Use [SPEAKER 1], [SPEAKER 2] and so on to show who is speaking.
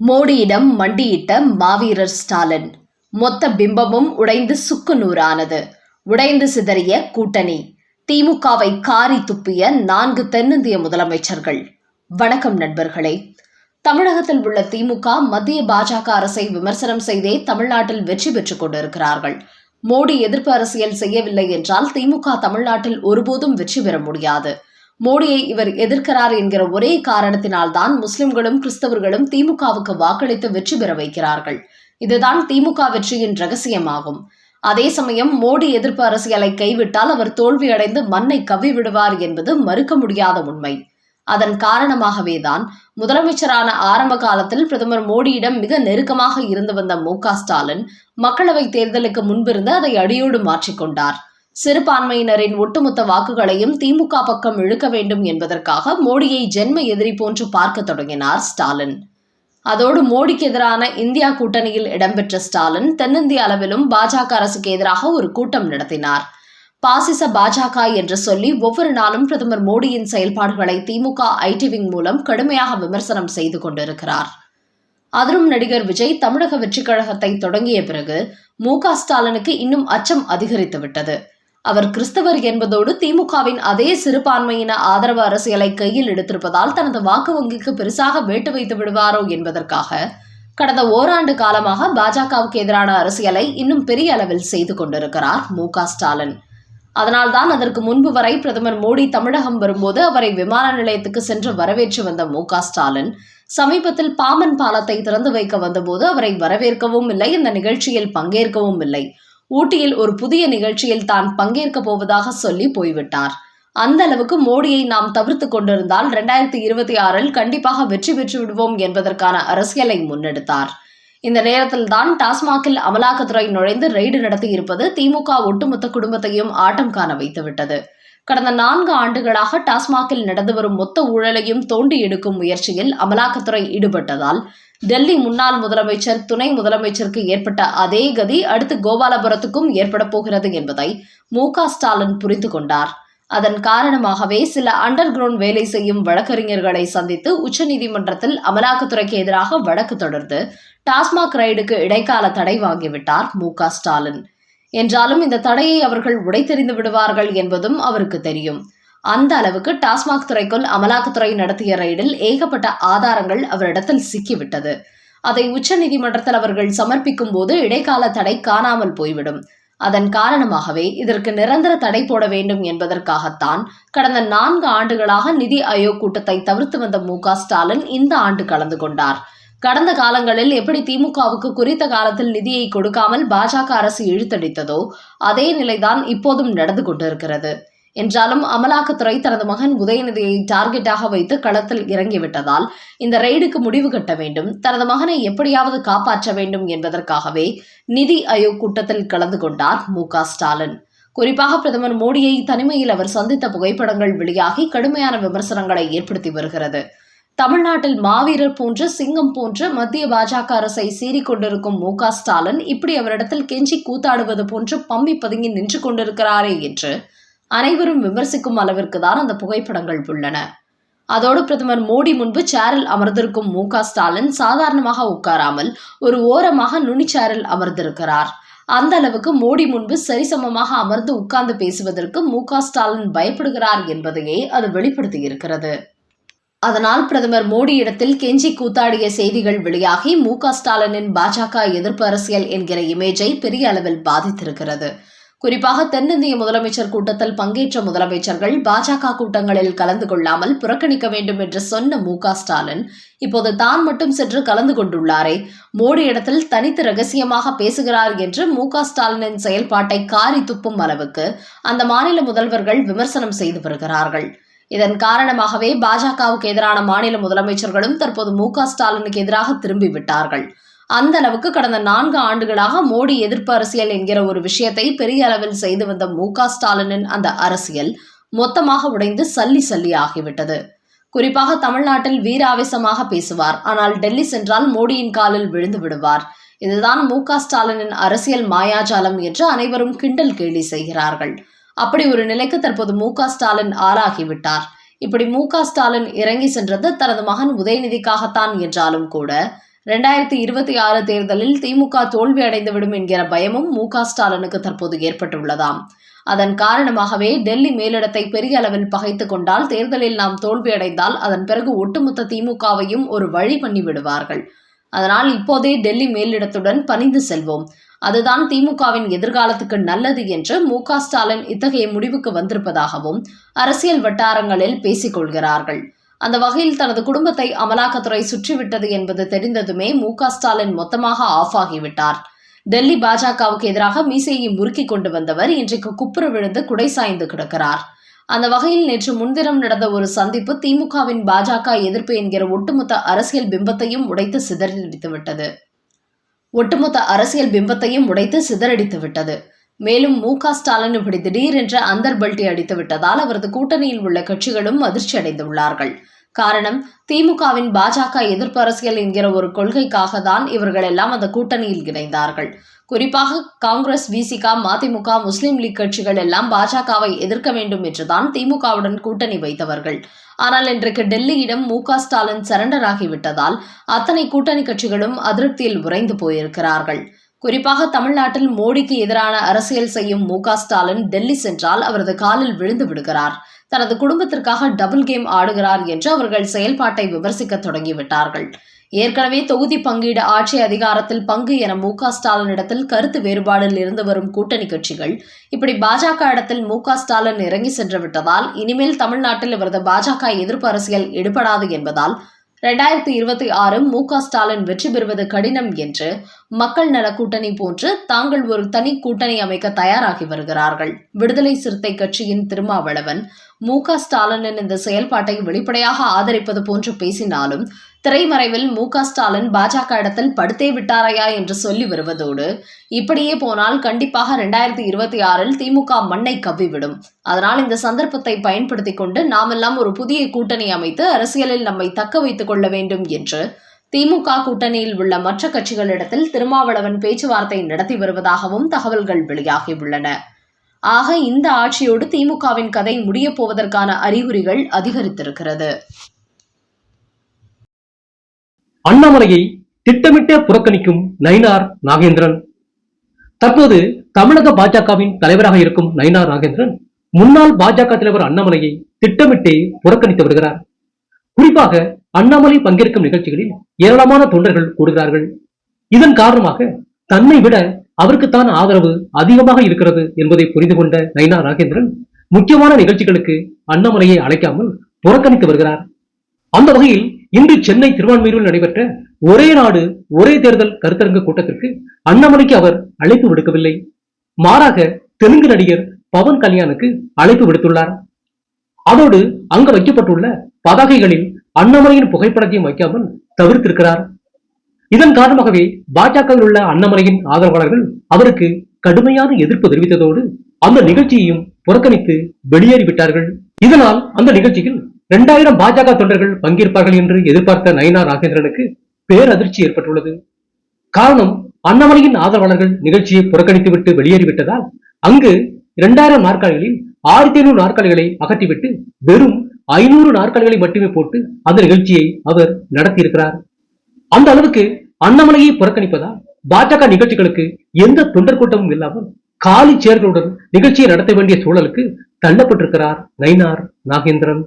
[SPEAKER 1] மோடியிடம் மண்டியிட்ட மாவீரர் ஸ்டாலின். மொத்த பிம்பமும் உடைந்து சுக்கு நூறானது உடைந்து சிதறிய கூட்டணி. திமுகவை காரி துப்பிய நான்கு தென்னிந்திய முதலமைச்சர்கள். வணக்கம் நண்பர்களே. தமிழகத்தில் உள்ள திமுக மத்திய பாஜக அரசை விமர்சனம் செய்தே தமிழ்நாட்டில் வெற்றி பெற்றுக் கொண்டிருக்கிறார்கள். மோடி எதிர்ப்பு அரசியல் செய்யவில்லை என்றால் திமுக தமிழ்நாட்டில் ஒருபோதும் வெற்றி பெற முடியாது. மோடியை இவர் எதிர்க்கிறார் என்கிற ஒரே காரணத்தினால்தான் முஸ்லிம்களும் கிறிஸ்தவர்களும் திமுகவுக்கு வாக்களித்து வெற்றி பெற வைக்கிறார்கள். இதுதான் திமுக வெற்றியின் ரகசியமாகும். அதே சமயம் மோடி எதிர்ப்பு அரசியலை கைவிட்டால் அவர் தோல்வியடைந்து மண்ணை கவி விடுவார் என்பது மறுக்க முடியாத உண்மை. அதன் காரணமாகவேதான் முதலமைச்சரான ஆரம்ப காலத்தில் பிரதமர் மோடியிடம் மிக நெருக்கமாக இருந்து வந்த மு ஸ்டாலின் மக்களவைத் தேர்தலுக்கு முன்பிருந்து அதை அடியோடு மாற்றிக்கொண்டார் சிறுபான்மையினரின் ஒட்டுமொத்த வாக்குகளையும் திமுக பக்கம் இழுக்க வேண்டும் என்பதற்காக மோடியை ஜென்ம எதிரி போன்று பார்க்க தொடங்கினார் ஸ்டாலின். அதோடு மோடிக்கு எதிரான இந்தியா கூட்டணியில் இடம்பெற்ற ஸ்டாலின் தென்னிந்திய அளவிலும் பாஜக அரசுக்கு எதிராக ஒரு கூட்டம் நடத்தினார். பாசிச பாஜக என்று சொல்லி ஒவ்வொரு நாளும் பிரதமர் மோடியின் செயல்பாடுகளை திமுக ஐடி விங் மூலம் கடுமையாக விமர்சனம் செய்து கொண்டிருக்கிறார். அதிலும் நடிகர் விஜய் தமிழக வெற்றிக் கழகத்தை தொடங்கிய பிறகு மு க ஸ்டாலினுக்கு இன்னும் அச்சம் அதிகரித்து விட்டது. அவர் கிறிஸ்தவர் என்பதோடு திமுகவின் அதே சிறுபான்மையின ஆதரவு அரசியலை கையில் எடுத்திருப்பதால் தனது வாக்கு வங்கிக்கு பெருசாக வேட்டு வைத்து விடுவாரோ என்பதற்காக கடந்த ஓராண்டு காலமாக பாஜகவுக்கு எதிரான அரசியலை இன்னும் பெரிய அளவில் செய்து கொண்டிருக்கிறார் மு க ஸ்டாலின். அதனால்தான் அதற்கு முன்பு வரை பிரதமர் மோடி தமிழகம் வரும்போது அவரை விமான நிலையத்துக்கு சென்று வரவேற்று வந்த மு ஸ்டாலின் சமீபத்தில் பாமன் பாலத்தை திறந்து வைக்க வந்தபோது அவரை வரவேற்கவும் இல்லை. இந்த நிகழ்ச்சியில் பங்கேற்கவும் இல்லை. ஊட்டியில் ஒரு புதிய நிகழ்ச்சியில் தான் பங்கேற்க போவதாக சொல்லி போய்விட்டார். அந்த அளவுக்கு மோடியை நாம் தவிர்த்து கொண்டிருந்தால் இரண்டாயிரத்தி இருபத்தி ஆறில் கண்டிப்பாக வெற்றி பெற்று விடுவோம் என்பதற்கான அரசியலை முன்னெடுத்தார். இந்த நேரத்தில் தான் டாஸ்மாகில் அமலாக்கத்துறை நுழைந்து ரெய்டு நடத்தியிருப்பது திமுக ஒட்டுமொத்த குடும்பத்தையும் ஆட்டம் காண வைத்துவிட்டது. கடந்த நான்கு ஆண்டுகளாக டாஸ்மாகில் நடந்து வரும் மொத்த ஊழலையும் தோண்டி எடுக்கும் முயற்சியில் அமலாக்கத்துறை ஈடுபட்டதால் டெல்லி முன்னாள் முதலமைச்சர் துணை முதலமைச்சருக்கு ஏற்பட்ட அதே கதி அடுத்து கோபாலபுரத்துக்கும் ஏற்பட போகிறது என்பதை மு ஸ்டாலின் புரிந்து கொண்டார். அதன் காரணமாகவே சில அண்டர் கிரவுண்ட் வேலை செய்யும் வழக்கறிஞர்களை சந்தித்து உச்சநீதிமன்றத்தில் அமலாக்கத்துறைக்கு எதிராக வழக்கு தொடர்ந்து டாஸ்மாக் ரைடுக்கு இடைக்கால தடை வாங்கிவிட்டார் மு ஸ்டாலின். என்றாலும் இந்த தடையை அவர்கள் உடைத்தெறிந்து விடுவார்கள் என்பதும் அவருக்கு தெரியும். அந்த அளவுக்கு டாஸ்மாக் துறைக்குள் அமலாக்கத்துறை நடத்திய ரைடில் ஏகப்பட்ட ஆதாரங்கள் அவரிடத்தில் சிக்கிவிட்டது. அதை உச்சநீதிமன்றத்தில் அவர்கள் சமர்ப்பிக்கும் போது இடைக்கால தடை காணாமல் போய்விடும். அதன் காரணமாகவே இதற்கு நிரந்தர தடை போட வேண்டும் என்பதற்காகத்தான் கடந்த நான்கு ஆண்டுகளாக நிதி ஆயோக் கூட்டத்தை தவிர்த்து வந்த மு ஸ்டாலின் இந்த ஆண்டு கலந்து கொண்டார். கடந்த காலங்களில் எப்படி திமுகவுக்கு குறித்த காலத்தில் நிதியை கொடுக்காமல் பாஜக அரசு இழுத்தடித்ததோ அதே நிலைதான் இப்போதும் நடந்து கொண்டிருக்கிறது. என்றாலும் அமலாக்கத்துறை தனது மகன் உதயநிதியை டார்கெட்டாக வைத்து களத்தில் இறங்கிவிட்டதால் இந்த ரெய்டுக்கு முடிவு கட்ட வேண்டும் தனது மகனை எப்படியாவது காப்பாற்ற வேண்டும் என்பதற்காகவே நிதி ஆயோக் கூட்டத்தில் கலந்து கொண்டார் மு ஸ்டாலின். குறிப்பாக பிரதமர் மோடியை தனிமையில் அவர் சந்தித்த புகைப்படங்கள் வெளியாகி கடுமையான விமர்சனங்களை ஏற்படுத்தி வருகிறது. தமிழ்நாட்டில் மாவீரர் போன்ற சிங்கம் போன்ற மத்திய பாஜக அரசை சீறிக்கொண்டிருக்கும் மு க ஸ்டாலின் இப்படி அவரிடத்தில் கெஞ்சி கூத்தாடுவது போன்று பம்பி பதுங்கி நின்று கொண்டிருக்கிறாரே என்று அனைவரும் விமர்சிக்கும் அளவிற்கு தான் அந்த புகைப்படங்கள் உள்ளன. அதோடு பிரதமர் மோடி முன்பு சேரில் அமர்ந்திருக்கும் மு க ஸ்டாலின் சாதாரணமாக உட்காராமல் ஒரு ஓரமாக நுனிச்சேரில் அமர்ந்திருக்கிறார். அந்த அளவுக்கு மோடி முன்பு சரிசமமாக அமர்ந்து உட்கார்ந்து பேசுவதற்கு மு க ஸ்டாலின் பயப்படுகிறார் என்பதையே அது வெளிப்படுத்தியிருக்கிறது. அதனால் பிரதமர் மோடியிடத்தில் கெஞ்சி கூத்தாடிய செய்திகள் வெளியாகி மு ஸ்டாலினின் பாஜக எதிர்ப்பு அரசியல் என்கிற இமேஜை பெரிய அளவில் பாதித்திருக்கிறது. குறிப்பாக தென்னிந்திய முதலமைச்சர் கூட்டத்தில் பங்கேற்ற முதலமைச்சர்கள் பாஜக கூட்டங்களில் கலந்து கொள்ளாமல் புறக்கணிக்க வேண்டும் என்று சொன்ன மு ஸ்டாலின் இப்போது தான் மட்டும் சென்று கலந்து கொண்டுள்ளாரே. மோடி இடத்தில் தனித்து ரகசியமாக பேசுகிறார் என்று மு ஸ்டாலினின் செயல்பாட்டை காரி துப்பும் அளவுக்கு அந்த மாநில முதல்வர்கள் விமர்சனம் செய்து வருகிறார்கள். இதன் காரணமாகவே பாஜகவுக்கு எதிரான மாநில முதலமைச்சர்களும் தற்போது மு க ஸ்டாலினுக்கு எதிராக திரும்பிவிட்டார்கள் அந்த அளவுக்கு கடந்த நான்கு ஆண்டுகளாக மோடி எதிர்ப்பு அரசியல் என்கிற ஒரு விஷயத்தை பெரிய அளவில் செய்து வந்த மு க ஸ்டாலினின் அந்த அரசியல் மொத்தமாக உடைந்து சல்லி சல்லி ஆகிவிட்டது. குறிப்பாக தமிழ்நாட்டில் வீராவேசமாக பேசுவார். ஆனால் டெல்லி சென்றால் மோடியின் காலில் விழுந்து விடுவார். இதுதான் மு க ஸ்டாலினின் அரசியல் மாயாஜாலம் என்று அனைவரும் கிண்டல் கேலி செய்கிறார்கள். அப்படி ஒரு நிலைக்கு தற்போது மு க ஸ்டாலின் ஆளாகிவிட்டார். இப்படி மு க ஸ்டாலின் இறங்கி சென்றது தனது மகன் உதயநிதிக்காகத்தான் என்றாலும் கூட இரண்டாயிரத்தி இருபத்தி ஆறு தேர்தலில் திமுக தோல்வி அடைந்துவிடும் என்கிற பயமும் மு க ஸ்டாலினுக்கு தற்போது ஏற்பட்டுள்ளதாம். அதன் காரணமாகவே டெல்லி மேலிடத்தை பெரிய அளவில் பகைத்து கொண்டால் தேர்தலில் நாம் தோல்வியடைந்தால் அதன் பிறகு ஒட்டுமொத்த திமுகவையும் ஒரு வழி பண்ணி விடுவார்கள். அதனால் இப்போதே டெல்லி மேலிடத்துடன் பணிந்து செல்வோம். அதுதான் திமுகவின் எதிர்காலத்துக்கு நல்லது என்று மு ஸ்டாலின் இத்தகைய முடிவுக்கு வந்திருப்பதாகவும் அரசியல் வட்டாரங்களில் பேசிக் கொள்கிறார்கள். அந்த வகையில் தனது குடும்பத்தை அமலாக்கத்துறை சுற்றிவிட்டது என்பது தெரிந்ததுமே மு ஸ்டாலின் மொத்தமாக ஆஃப் ஆகிவிட்டார். டெல்லி பாஜகவுக்கு எதிராக மீசையை முறுக்கி கொண்டு வந்தவர் இன்றைக்கு குப்புற விழுந்து குடை சாய்ந்து கிடக்கிறார். அந்த வகையில் நேற்று முன்தினம் நடந்த ஒரு சந்திப்பு திமுகவின் பாஜக எதிர்ப்பு என்கிற ஒட்டுமொத்த அரசியல் பிம்பத்தையும் உடைத்து சிதறடித்துவிட்டது. ஒட்டுமொத்த அரசியல் பிம்பத்தையும் உடைத்து சிதறடித்து விட்டது மேலும் மு க ஸ்டாலின் இப்படி திடீரென்று அந்தர் பல்டி அடித்து விட்டதால் அவரது கூட்டணியில் உள்ள கட்சிகளும் அதிர்ச்சி அடைந்துள்ளார்கள். காரணம் திமுகவின் பாஜக எதிர்ப்பு அரசியல் என்கிற ஒரு கொள்கைக்காக தான் இவர்கள் எல்லாம் அந்த கூட்டணியில் இணைந்தார்கள். குறிப்பாக காங்கிரஸ் விசிகா மதிமுக முஸ்லிம் லீக் கட்சிகள் எல்லாம் பாஜகவை எதிர்க்க வேண்டும் என்றுதான் திமுகவுடன் கூட்டணி வைத்தவர்கள். ஆனால் இன்றைக்கு டெல்லியிடம் மு க ஸ்டாலின் சரண்டர் ஆகிவிட்டதால் அத்தனை கூட்டணி கட்சிகளும் அதிருப்தியில் உறைந்து போயிருக்கிறார்கள். குறிப்பாக தமிழ்நாட்டில் மோடிக்கு எதிரான அரசியல் செய்யும் மு க ஸ்டாலின் டெல்லி சென்றால் அவரது காலில் விழுந்து விடுகிறார். தனது குடும்பத்திற்காக டபுள் கேம் ஆடுகிறார் என்று அவர்கள் செயல்பாட்டை விமர்சிக்க தொடங்கிவிட்டார்கள். ஏற்கனவே தொகுதி பங்கீடு ஆட்சி அதிகாரத்தில் பங்கு என மு க ஸ்டாலினிடத்தில் கருத்து வேறுபாடில் இருந்து வரும் கூட்டணி கட்சிகள் இப்படி பாஜக இடத்தில் மு க ஸ்டாலின் இறங்கி சென்று விட்டதால் இனிமேல் தமிழ்நாட்டில் இவரது பாஜக எதிர்ப்பு அரசியல் எடுபடாது என்பதால் இரண்டாயிரத்தி இருபத்தி ஆறு மு க ஸ்டாலின் வெற்றி பெறுவது கடினம் என்று மக்கள் நல கூட்டணி போன்று தாங்கள் ஒரு தனி கூட்டணி அமைக்க தயாராகி வருகிறார்கள். விடுதலை சிறுத்தை கட்சியின் திருமாவளவன் மு க ஸ்டாலினின் இந்த செயல்பாட்டை வெளிப்படையாக ஆதரிப்பது போன்று பேசினாலும் திரைமறைவில் மு க ஸ்டாலின் பாஜக இடத்தில் படுத்தே விட்டாரையா என்று சொல்லி வருவதோடு இப்படியே போனால் கண்டிப்பாக ரெண்டாயிரத்தி இருபத்தி ஆறில் திமுக மண்ணை கவ்விவிடும். அதனால் இந்த சந்தர்ப்பத்தை பயன்படுத்தி கொண்டு நாமெல்லாம் ஒரு புதிய கூட்டணி அமைத்து அரசியலில் நம்மை தக்க வைத்துக் கொள்ள வேண்டும் என்று திமுக கூட்டணியில் உள்ள மற்ற கட்சிகளிடத்தில் திருமாவளவன் பேச்சுவார்த்தை நடத்தி வருவதாகவும் தகவல்கள் வெளியாகியுள்ளன ஆக இந்த ஆட்சியோடு திமுகவின் கதை முடியப் போவதற்கான அறிகுறிகள் அதிகரித்திருக்கிறது.
[SPEAKER 2] அண்ணாமலையை திட்டமிட்டே புறக்கணிக்கும் நயினார் நாகேந்திரன். தற்போது தமிழக பாஜகவின் தலைவராக இருக்கும் நயினார் நாகேந்திரன் முன்னாள் பாஜக தலைவர் அண்ணாமலையை திட்டமிட்டே புறக்கணித்து வருகிறார். குறிப்பாக அண்ணாமலை பங்கேற்கும் நிகழ்ச்சிகளில் ஏராளமான தொண்டர்கள் கூடுகிறார்கள். இதன் காரணமாக தன்னை விட அவருக்குத்தான் ஆதரவு அதிகமாக இருக்கிறது என்பதை புரிந்து கொண்ட நயினார் நாகேந்திரன் முக்கியமான நிகழ்ச்சிகளுக்கு அண்ணாமலையை அழைக்காமல் புறக்கணித்து வருகிறார். அந்த வகையில் இன்று சென்னை திருவான்மையூரில் நடைபெற்ற ஒரே நாடு ஒரே தேர்தல் கருத்தரங்கு கூட்டத்திற்கு அண்ணாமலைக்கு அவர் அழைப்பு விடுக்கவில்லை. மாறாக தெலுங்கு நடிகர் பவன் கல்யாணுக்கு அழைப்பு விடுத்துள்ளார். அதோடு அங்கு வைக்கப்பட்டுள்ள பதாகைகளில் அண்ணாமலையின் புகைப்படத்தையும் வைக்காமல் தவிர்த்திருக்கிறார். இதன் காரணமாகவே பாஜகவில் உள்ள அண்ணாமலையின் ஆதரவாளர்கள் அவருக்கு கடுமையான எதிர்ப்பு தெரிவித்ததோடு அந்த நிகழ்ச்சியையும் புறக்கணித்து வெளியேறிவிட்டார்கள். இதனால் அந்த நிகழ்ச்சியில் இரண்டாயிரம் பாஜக தொண்டர்கள் பங்கேற்பார்கள் என்று எதிர்பார்த்த நயனா ராகேந்திரனுக்கு பேரதிர்ச்சி ஏற்பட்டுள்ளது. காரணம் அண்ணாமலையின் ஆதரவாளர்கள் நிகழ்ச்சியை புறக்கணித்துவிட்டு வெளியேறிவிட்டதால் அங்கு இரண்டாயிரம் நாற்காலிகளில் ஆயிரத்தி ஐநூறு நாற்காலிகளை அகற்றிவிட்டு வெறும் ஐநூறு நாற்காலிகளை மட்டுமே போட்டு அந்த நிகழ்ச்சியை அவர் நடத்தியிருக்கிறார். அந்த அளவுக்கு அண்ணாமலையை புறக்கணிப்பதால் பாஜக நிகழ்ச்சிகளுக்கு எந்த தொண்டர் கூட்டமும் இல்லாமல் காலி சேர்களுடன் நிகழ்ச்சியை நடத்த வேண்டிய சூழலுக்கு தள்ளப்பட்டிருக்கிறார் நயினார் நாகேந்திரன்.